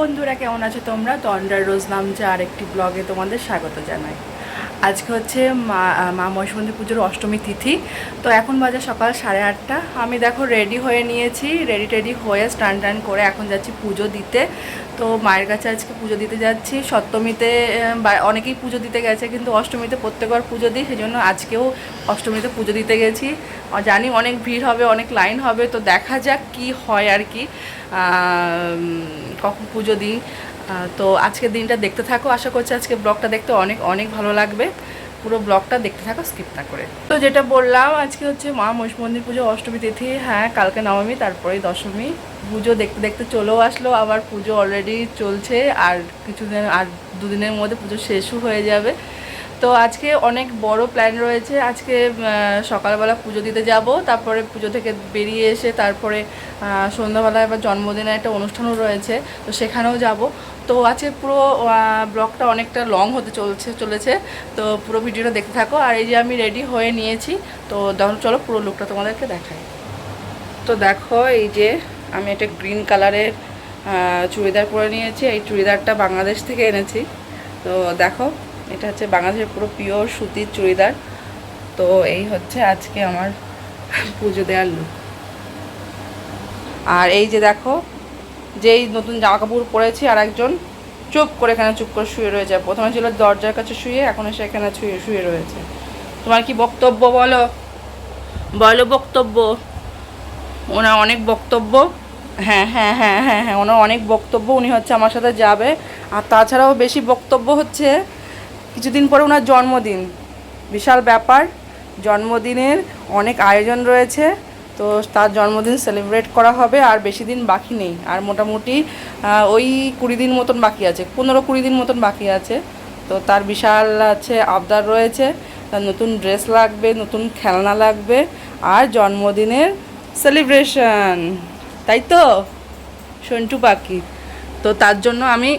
বন্ধুরা, কেমন আছো তোমরা? তন্ডার রোজ নাম যে আরেকটি ব্লগে তোমাদের স্বাগত জানাই। আজকে হচ্ছে মা মা মহেশমন্দির পুজোর অষ্টমী তিথি, তো এখন বাজে সকাল সাড়ে আটটা। আমি দেখো রেডি হয়ে নিয়েছি রেডি টেডি হয়ে স্টান টান করে এখন যাচ্ছি পুজো দিতে। তো মায়ের কাছে আজকে পুজো দিতে যাচ্ছি। সপ্তমীতে অনেকেই পুজো দিতে গেছে, কিন্তু অষ্টমীতে প্রত্যেকবার পুজো দিই সেই জন্য আজকেও অষ্টমীতে পুজো দিতে গেছি। জানি অনেক ভিড় হবে, অনেক লাইন হবে, তো দেখা যাক কি হয় আর কি। কখন পুজো দিই। তো আজকের দিনটা দেখতে থাকো। আশা করছি আজকে ব্লগটা দেখতে অনেক অনেক ভালো লাগবে। পুরো ব্লগটা দেখতে থাকো, স্কিপ না করে। তো যেটা বললাম, আজকে হচ্ছে মা মহিষ মন্দির পুজো অষ্টমী তিথি হ্যাঁ কালকে নবমী তারপরে দশমী। পুজো দেখতে দেখতে চলেও আসলো, আবার পুজো অলরেডি চলছে, আর কিছুদিন, আর দুদিনের মধ্যে পুজো শেষও হয়ে যাবে। তো আজকে অনেক বড় প্ল্যান রয়েছে, আজকে সকালবেলা পুজো দিতে যাব, তারপরে পুজো থেকে বেরিয়ে এসে তারপরে সন্ধ্যাবেলা এবার জন্মদিনের একটা অনুষ্ঠানও রয়েছে, তো সেখানেও যাব। তো আজকে পুরো ব্লগটা অনেকটা লং হতে চলছে, চলেছে, তো পুরো ভিডিওটা দেখতে থাকো। আর এই যে আমি রেডি হয়ে নিয়েছি, তো দেখো চলো পুরো লুকটা তোমাদেরকে দেখাই। তো দেখো এই যে আমি একটা গ্রিন কালারের চুড়িদার পরে নিয়েছি। এই চুড়িদারটা বাংলাদেশ থেকে এনেছি। তো দেখো, এটা হচ্ছে বাংলাদেশের পুরো পিওর সুতির চুড়িদার। তো এই হচ্ছে আজকে আমার পুজো দেওয়ার লুক আর এই যে দেখো, যেই নতুন জামা কাপড় পরেছি আর একজন চুপ করে এখানে চুপ করে শুয়ে রয়েছে। প্রথমে ছিল দরজার কাছে শুয়ে, এখন এসে এখানে শুয়ে শুয়ে রয়েছে। তোমার কি বক্তব্য বলো? বলো বক্তব্য। ওনার অনেক বক্তব্য। হ্যাঁ হ্যাঁ হ্যাঁ হ্যাঁ হ্যাঁ ওনার অনেক বক্তব্য উনি হচ্ছে আমার সাথে যাবে। আর তাছাড়াও বেশি বক্তব্য হচ্ছে কিছুদিন পরে ওনার জন্মদিন। বিশাল ব্যাপার, জন্মদিনের অনেক আয়োজন রয়েছে, তো তার জন্মদিন সেলিব্রেট করা হবে আর বেশি দিন বাকি নেই। আর মোটামুটি ওই কুড়ি দিন মতন বাকি আছে, পনেরো কুড়ি দিন মতন বাকি আছে। তো তার বিশাল আছে আবদার রয়েছে, তার নতুন ড্রেস লাগবে, নতুন খেলনা লাগবে, আর জন্মদিনের সেলিব্রেশন। তাই তো? সন্টু পাখি। তো তার জন্য আমি,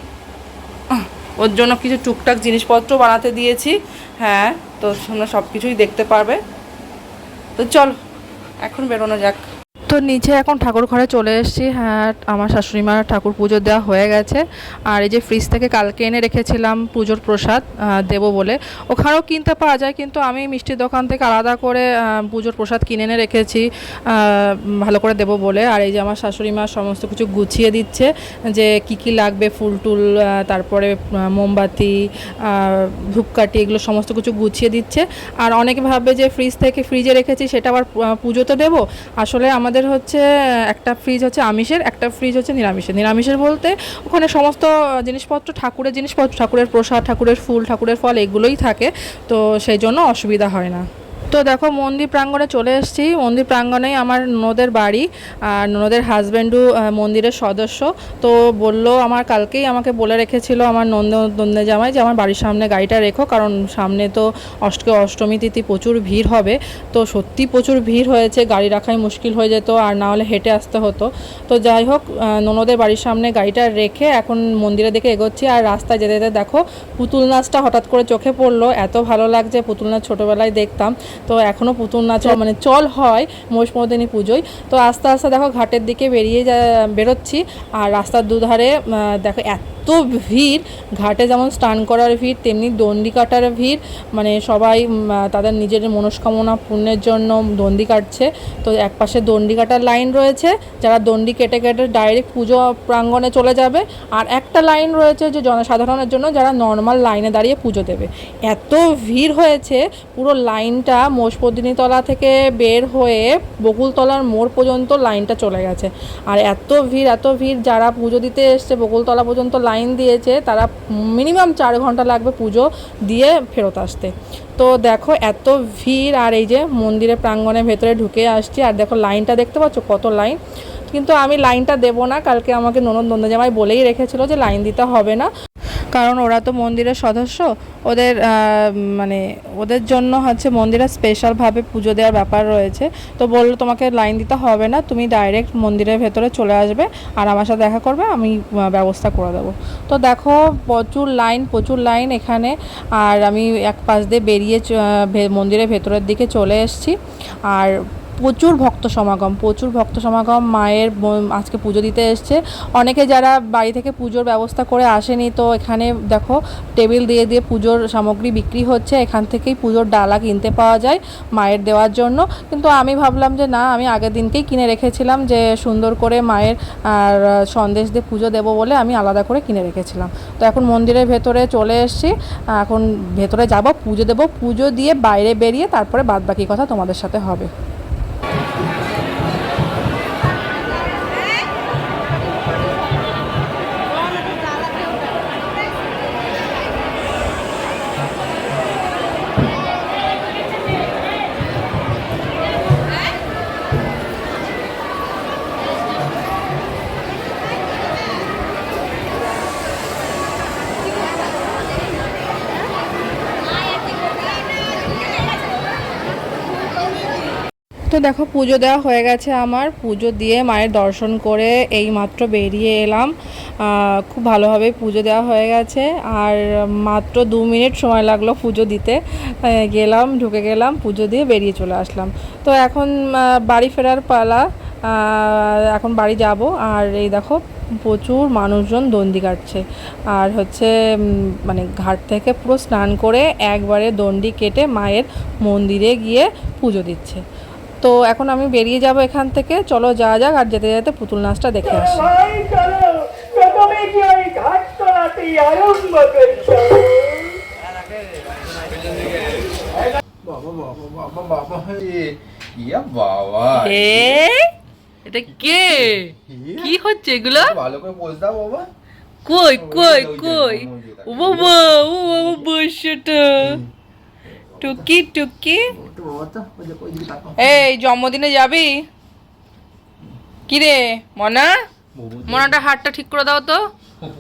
ওর জন্য কিছু টুকটাক জিনিসপত্র বানাতে দিয়েছি। হ্যাঁ তো সব কিছুই দেখতে পারবে। তো চল, এখন বেরোনো যাক। তো নিচে এখন ঠাকুর ঘরে চলে এসেছি। হ্যাঁ আমার শাশুড়ি মার ঠাকুর পুজো দেওয়া হয়ে গেছে। আর এই যে ফ্রিজ থেকে কালকে এনে রেখেছিলাম পুজোর প্রসাদ দেবো বলে। ওখানেও কিনতে পাওয়া যায় কিন্তু আমি মিষ্টির দোকান থেকে আলাদা করে পুজোর প্রসাদ কিনে এনে রেখেছি ভালো করে দেবো বলে। আর এই যে আমার শাশুড়ি মা সমস্ত কিছু গুছিয়ে দিচ্ছে যে কি কি লাগবে ফুল টুল তারপরে মোমবাতি ধূপকাঠি এগুলো সমস্ত কিছু গুছিয়ে দিচ্ছে। আর অনেকে ভাবে যে ফ্রিজ থেকে ফ্রিজে রেখেছি সেটা আবার আহ, পুজোতে দেবো? আসলে আমাদের হচ্ছে, একটা ফ্রিজ হচ্ছে আমিষের, একটা ফ্রিজ হচ্ছে নিরামিষের। নিরামিষের বলতে ওখানে সমস্ত জিনিসপত্র, ঠাকুরের জিনিসপত্র, ঠাকুরের প্রসাদ, ঠাকুরের ফুল, ঠাকুরের ফল এগুলোই থাকে। তো সেই জন্য অসুবিধা হয় না। তো দেখো, মন্দির প্রাঙ্গণে চলে এসেছি। মন্দির প্রাঙ্গণেই আমার ননদের বাড়ি আর ননদের হাজব্যান্ডও মন্দিরের সদস্য। তো বলল, আমার কালকেই আমাকে বলে রেখেছিল আমার নন্দ নন্দে জামাই যে আমার বাড়ির সামনে গাড়িটা রেখো, কারণ সামনে তো অষ্ট, অষ্টমী তিথি প্রচুর ভিড় হবে। তো সত্যি প্রচুর ভিড় হয়েছে, গাড়ি রাখাই মুশকিল হয়ে যেত আর না হলে হেঁটে আসতে হতো। তো যাই হোক ননদের বাড়ির সামনে গাড়িটা রেখে এখন মন্দিরে দিকে এগোচ্ছি। আর রাস্তায় যেতে যেতে দেখো, পুতুল নাচটা হঠাৎ করে চোখে পড়ল। এত ভালো লাগছে, পুতুল নাচ ছোটোবেলায় দেখতাম। তো এখনও পুতুল নাচ মানে চল হয় মহিষমর্দিনী পুজোয়। তো আস্তে আস্তে দেখো ঘাটের দিকে বেরিয়ে যা, বেরোচ্ছি, আর রাস্তার দুধারে দেখো এত ভিড়, ঘাটে যেমন স্নান করার ভিড়, তেমনি দণ্ডি কাটার ভিড় মানে সবাই তাদের নিজের মনস্কামনা পূর্ণের জন্য দণ্ডি কাটছে। তো একপাশে দণ্ডি কাটার লাইন রয়েছে, যারা দণ্ডি কেটে কেটে ডাইরেক্ট পুজো প্রাঙ্গণে চলে যাবে। আর একটা লাইন রয়েছে যে জনসাধারণের জন্য যারা নর্মাল লাইনে দাঁড়িয়ে পুজো দেবে। এত ভিড় হয়েছে, পুরো লাইনটা মোষপদিনী তলা থেকে বের হয়ে বকুলতলার মোড় পর্যন্ত লাইনটা চলে গেছে। আর এত ভিড় এত ভিড় যারা পুজো দিতে এসছে, বকুলতলা পর্যন্ত লাইন দিয়েছে, তারা মিনিমাম চার ঘণ্টা লাগবে পুজো দিয়ে ফেরত আসতে। তো দেখো এত ভিড়, আর এই যে মন্দিরের প্রাঙ্গণের ভেতরে ঢুকে আসছি, আর দেখো লাইনটা দেখতে পাচ্ছ কত লাইন? কিন্তু আমি লাইনটা দেব না, কালকে আমাকে ননদ জামাই বলেই রেখেছিল যে লাইন দিতে হবে না। কারণ ওরা তো মন্দিরের সদস্য। ওদের মানে ওদের জন্য হচ্ছে মন্দিরে স্পেশালভাবে পুজো দেওয়ার ব্যাপার রয়েছে। তো বলল, তোমাকে লাইন দিতে হবে না, তুমি ডাইরেক্ট মন্দিরের ভেতরে চলে আসবে আর আমার সাথে দেখা করবে, আমি ব্যবস্থা করে দেবো। তো দেখো, প্রচুর লাইন প্রচুর লাইন এখানে। আর আমি এক পাশ দিয়ে বেরিয়ে মন্দিরের ভেতরের দিকে চলে এসেছি। আর প্রচুর ভক্ত সমাগম, প্রচুর ভক্ত সমাগম, মায়ের আজকে পুজো দিতে এসছে। অনেকে যারা বাড়ি থেকে পুজোর ব্যবস্থা করে আসেনি, তো এখানে দেখো টেবিল দিয়ে দিয়ে পুজোর সামগ্রী বিক্রি হচ্ছে, এখান থেকেই পুজোর ডালা কিনতে পাওয়া যায় মায়ের দেওয়ার জন্য। কিন্তু আমি ভাবলাম যে না, আমি আগের দিনকেই কিনে রেখেছিলাম যে সুন্দর করে মায়ের আর সন্দেশ দিয়ে পুজো দেবো বলে আমি আলাদা করে কিনে রেখেছিলাম। তো এখন মন্দিরের ভেতরে চলে এসেছি, এখন ভেতরে যাব, পুজো দেবো। পুজো দিয়ে বাইরে বেরিয়ে তারপরে বাদ বাকি কথা তোমাদের সাথে হবে। তো দেখো পুজো দেওয়া হয়ে গেছে আমার। পুজো দিয়ে মায়ের দর্শন করে এই মাত্র বেরিয়ে এলাম। খুব ভালোভাবে পুজো দেওয়া হয়ে গেছে। আর মাত্র দু মিনিট সময় লাগল পুজো দিতে। গেলাম, ঢুকে গেলাম, পুজো দিয়ে বেরিয়ে চলে আসলাম। তো এখন বাড়ি ফেরার পালা। এখন বাড়ি যাব। আর এই দেখো, প্রচুর মানুষজন দণ্ডি কাটছে। আর হচ্ছে মানে ঘাট থেকে পুরো স্নান করে একবারে দণ্ডি কেটে মায়ের মন্দিরে গিয়ে পুজো দিচ্ছে। তো এখন আমি বেরিয়ে যাব এখান থেকে। চলো যাওয়া যাক আর যেতে যেতে পুতুল নাচটা দেখে আসি। ভাই চলো প্রথমে কি ওই ঘাট তোলাতে আরম্ভ করি চলো। বাবা বাবা বাবা বাবা এ, ইয়া বাবা এ এটা কে? কি হচ্ছে এগুলো? ভালো করে বস দাও বাবা কই কই কই? ও বাবা ও বাবা বসেটা। টুকি টুকি। এই জন্মদিনে যাবি? কি রে মনা? মনাটা হাতটা ঠিক করে দাও তো।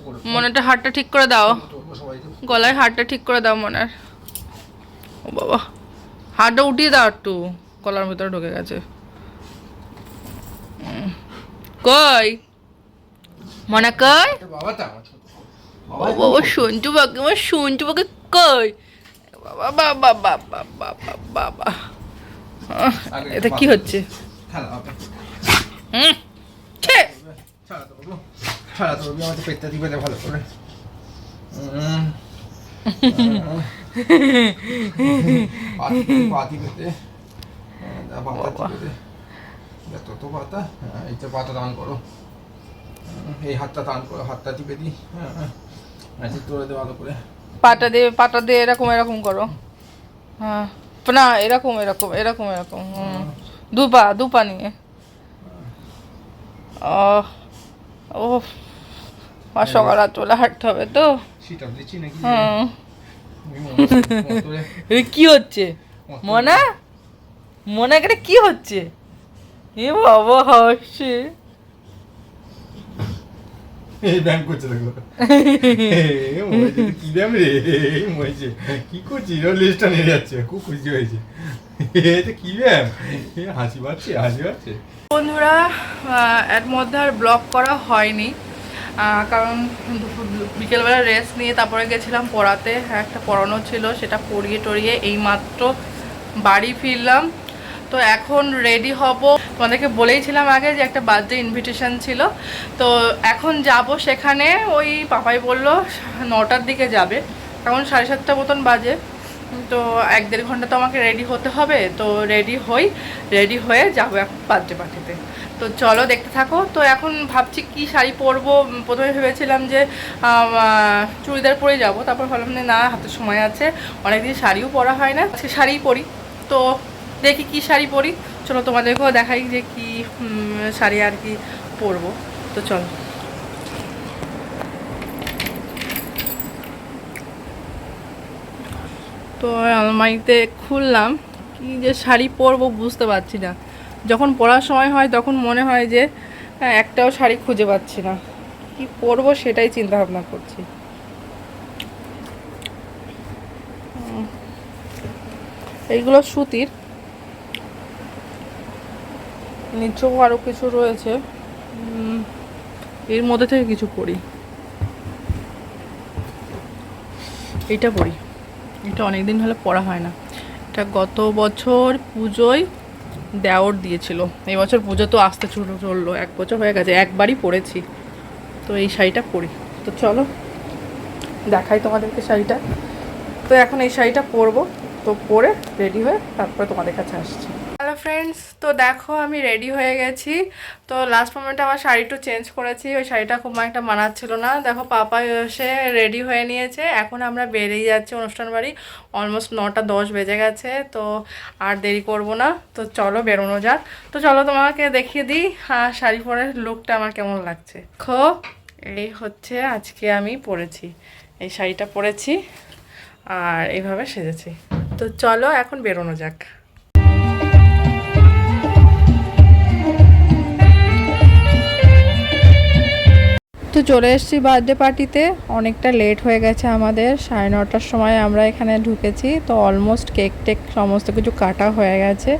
করো। মনাটা হাতটা ঠিক করে দাও। গলায় হাতটা ঠিক করে দাও মনার। ও বাবা। হাতটা উঠিয়ে দাও একটু। গলার ভিতরে ঢুকে গেছে। কই? মনা কই? ও বাবা সন্টু বাকি আমার সন্টু বাকি কই? বাবা বাবা বাবা বাবা এটা কি হচ্ছে পাতা বাবা। টিপে দে। দে, তত পাতা এইটা পাতা টান করো এই হাতটা টান করো হাতটা টিপে দি হ্যাঁ হ্যাঁ তোরে দে ভালো করে পাটা দিয়ে পাটা দিয়ে এরকম এরকম করো। হ্যাঁ। না এরকম এরকম এরকম এরকম হুম। দুপা দুপা নিয়ে। ও আর সকাল রাত চলে হাঁটতে হবে তো। হুম। কি হচ্ছে? মনা? মনে করে কি হচ্ছে? এ বাবা হাসছে ব্যায়াম কি ব্যায়াম রে মরেছে। কি করছিস লেজটা নেড়ে যাচ্ছে খুব খুশি হয়েছে কি ব্যায়াম হাসি পাচ্ছে হাসি পাচ্ছে বন্ধুরা এর মধ্যে আর ব্লগ করা হয়নি। কারণ বিকেলবেলা রেস্ট নিয়ে তারপরে গেছিলাম পড়াতে। একটা পড়ানো ছিল। সেটা পড়িয়ে টড়িয়ে এইমাত্র বাড়ি ফিরলাম। তো এখন রেডি হব। তোমাদেরকে বলেইছিলাম আগে যে একটা বার্থডে ইনভিটেশন ছিল। তো এখন যাব সেখানে, ওই পাপাই বলল নটার দিকে যাবে। এখন সাড়ে সাতটা মতন বাজে। তো এক দেড় ঘণ্টা তো আমাকে রেডি হতে হবে। তো রেডি হই রেডি হয়ে যাব এখন বার্থডে পার্টিতে তো চলো দেখতে থাকো। তো এখন ভাবছি কি শাড়ি পরবো। প্রথমে ভেবেছিলাম যে চুড়িদার পরে যাব। তারপর ভাবলাম যে না, হাতে সময় আছে। অনেকদিন শাড়িও পরা হয় না। আজকে শাড়িই পরি। তো দেখি কি শাড়ি পরি। চলো তোমাদেরকেও দেখাই যে কি শাড়ি আর কি পরবো। তো চলো। তো আলমারিতে খুললাম কি যে শাড়ি পরবো বুঝতে পারছি না। যখন পরার সময় হয় তখন মনে হয় যে হ্যাঁ, একটাও শাড়ি খুঁজে পাচ্ছি না। কি পরবো সেটাই চিন্তা ভাবনা করছি। এইগুলো সুতির। নিচেও আরও কিছু রয়েছে। এর মধ্যে থেকে কিছু পরি এটা পরি এটা অনেক দিন হলে পড়া হয় না। এটা গত বছর পুজোয় দেওর দিয়েছিল। এই বছর পুজো তো আসতে চলো, চলল। এক বছর হয়ে গেছে। একবারই পরেছি তো এই শাড়িটা পরি তো চলো, দেখাই তোমাদেরকে শাড়িটা। তো এখন এই শাড়িটা পরবো। তো পরে রেডি হয়ে তারপরে তোমাদের কাছে আসছি। ফ্রেন্ডস তো দেখো আমি রেডি হয়ে গেছি। তো লাস্ট মোমেন্টে আমার শাড়িটা চেঞ্জ করেছি, ওই শাড়িটা খুব একটা মানাচ্ছিল না। দেখো পাপা এসে রেডি হয়ে নিয়েছে। এখন আমরা বেরিয়ে যাচ্ছি অনুষ্ঠান বাড়ি। অলমোস্ট নটা দশ বেজে গেছে, তো আর দেরি করব না। তো চলো বেরোনো যাক। তো চলো তোমাকে দেখিয়ে দিই হ্যাঁ শাড়ি পরে লুকটা আমার কেমন লাগছে। খো এই হচ্ছে আজকে আমি পরেছি। এই শাড়িটা পরেছি আর এইভাবে সেজেছি। তো চলো এখন বেরোনো যাক। তো চলে এসেছি বার্থডে পার্টিতে অনেকটা লেট হয়ে গেছে আমাদের। সাড়ে নটার সময় আমরা এখানে ঢুকেছি। তো অলমোস্ট কেক টেক সমস্ত কিছু কাটা হয়ে গেছে।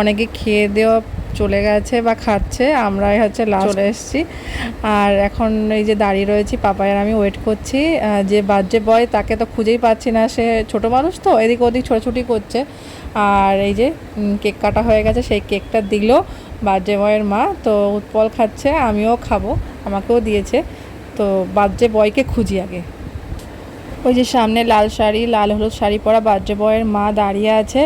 অনেকে খেয়ে দেওয়া চলে গেছে বা খাচ্ছে। আমরাই হচ্ছে লাস্ট চলে এসেছি। আর এখন এই যে দাঁড়িয়ে রয়েছি পাপায়ের আমি ওয়েট করছি। যে বার্থডে বয় তাকে তো খুঁজেই পাচ্ছি না। সে ছোট মানুষ তো এদিক ওদিক ছোটাছুটি করছে। আর এই যে কেক কাটা হয়ে গেছে। সেই কেকটা দিল বার্থডে বয়ের মা। তো উৎপল খাচ্ছে আমিও খাব। আমাকেও দিয়েছে। তো বার্থডে বয়কে খুঁজি আগে। ওই যে সামনে লাল শাড়ি, লাল হলুদ শাড়ি পরা বার্থডে বয়ের মা দাঁড়িয়ে আছে।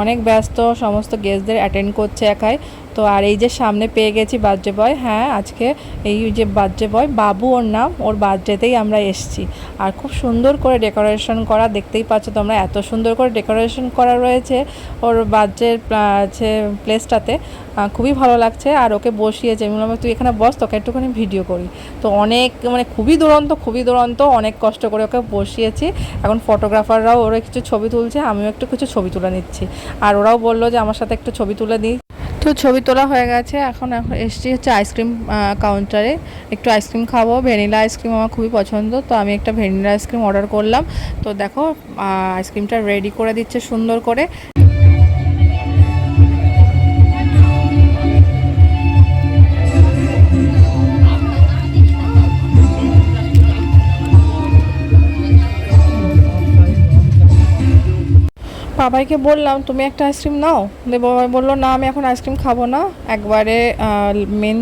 অনেক ব্যস্ত, সমস্ত গেস্টদের অ্যাটেন্ড করছে একাই। তো আর এই যে সামনে পেয়ে গেছি বার্থডে বয় হ্যাঁ আজকে এই যে বার্থডে বয়, বাবু ওর নাম, ওর বার্থডেতেই আমরা এসেছি। আর খুব সুন্দর করে ডেকোরেশন করা, দেখতেই পাচ্ছ তোমরা এত সুন্দর করে ডেকোরেশন করা রয়েছে ওর বার্থডের আছে প্লেসটাতে। খুবই ভালো লাগছে। আর ওকে বসিয়েছে আমি বললাম, তুই এখানে বস, তোকে একটুখানি ভিডিও করি। তো অনেক মানে খুবই দুরন্ত খুবই দুরন্ত, অনেক কষ্ট করে ওকে বসিয়েছি। এখন ফটোগ্রাফাররাও ওরা কিছু ছবি তুলছে, আমিও একটু কিছু ছবি তুলে নিচ্ছি। আর ওরাও বলল যে, আমার সাথে একটু ছবি তুলে দিই। তো ছবি তোলা হয়ে গেছে। এখন এখন এসছি হচ্ছে আইসক্রিম কাউন্টারে একটু আইসক্রিম খাব। ভ্যানিলা আইসক্রিম আমার খুবই পছন্দ। তো আমি একটা ভ্যানিলা আইসক্রিম অর্ডার করলাম। তো দেখো আইসক্রিমটা রেডি করে দিচ্ছে সুন্দর করে। বাবাইকে বললাম, তুমি একটা আইসক্রিম নাও। বাবাই বলল, না, আমি এখন আইসক্রিম খাব না। একবারে মেন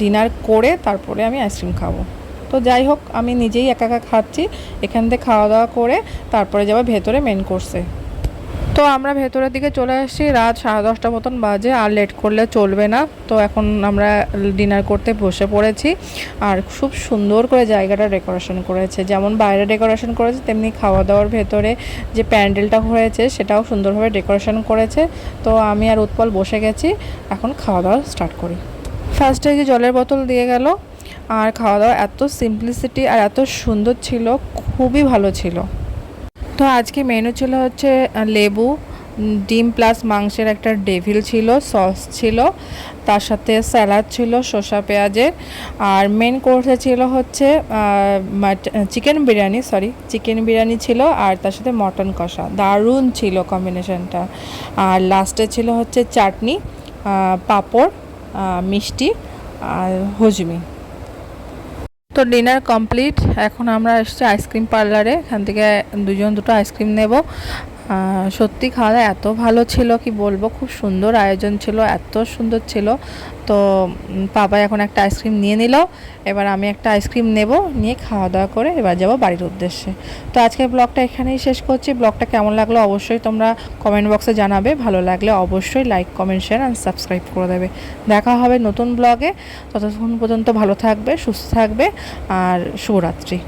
ডিনার করে তারপরে আমি আইসক্রিম খাব। তো যাই হোক, আমি নিজেই একা একা খাচ্ছি। এখান থেকে খাওয়া দাওয়া করে তারপরে যাব ভেতরে মেন কোর্সে তো আমরা ভেতরের দিকে চলে আসছি। রাত সাড়ে দশটা মতন বাজে, আর লেট করলে চলবে না। তো এখন আমরা ডিনার করতে বসে পড়েছি। আর খুব সুন্দর করে জায়গাটা ডেকোরেশন করেছে। যেমন বাইরে ডেকোরেশন করেছে, তেমনি খাওয়া দাওয়ার ভেতরে যে প্যান্ডেলটা হয়েছে, সেটাও সুন্দরভাবে ডেকোরেশন করেছে। তো আমি আর উৎপল বসে গেছি। এখন খাওয়া দাওয়া স্টার্ট করি ফার্স্টে যে জলের বোতল দিয়ে গেল, আর খাওয়া দাওয়া এত সিম্পলিসিটি আর এত সুন্দর ছিল, খুবই ভালো ছিল। তো আজকে মেনু ছিল হচ্ছে লেবু ডিম প্লাস মাংসের একটা ডেভিল ছিল সস ছিল, তার সাথে স্যালাড ছিল, শসা পেঁয়াজের, আর মেন কোর্সে ছিল হচ্ছে chicken biryani sorry chicken biryani ছিল, আর তার সাথে মটন কষা, দারুণ ছিল কম্বিনেশনটা আর লাস্টে ছিল হচ্ছে চাটনি পাঁপড় মিষ্টি, আর হজমি। তো ডিনার কমপ্লিট। এখন আমরা এসেছি আইসক্রিম পার্লারে। এখান থেকে দুজন দুটো আইসক্রিম নেব। সত্যি খাওয়া দাওয়া এত ভালো ছিল, কি বলব? খুব সুন্দর আয়োজন ছিল, এত সুন্দর ছিল। তো পাপা এখন একটা আইসক্রিম নিয়ে নিল। এবার আমি একটা আইসক্রিম নেব, নিয়ে খাওয়া দাওয়া করে এবার যাব বাড়ির উদ্দেশ্যে। তো আজকের ব্লগটা এখানেই শেষ করছি। ব্লগটা কেমন লাগল অবশ্যই তোমরা কমেন্ট বক্সে জানাবে। ভালো লাগলে অবশ্যই like comment share and subscribe করে দেবে। দেখা হবে নতুন ব্লগে। ততক্ষণ পর্যন্ত ভালো থাকবে, সুস্থ থাকবে আর শুভরাত্রি।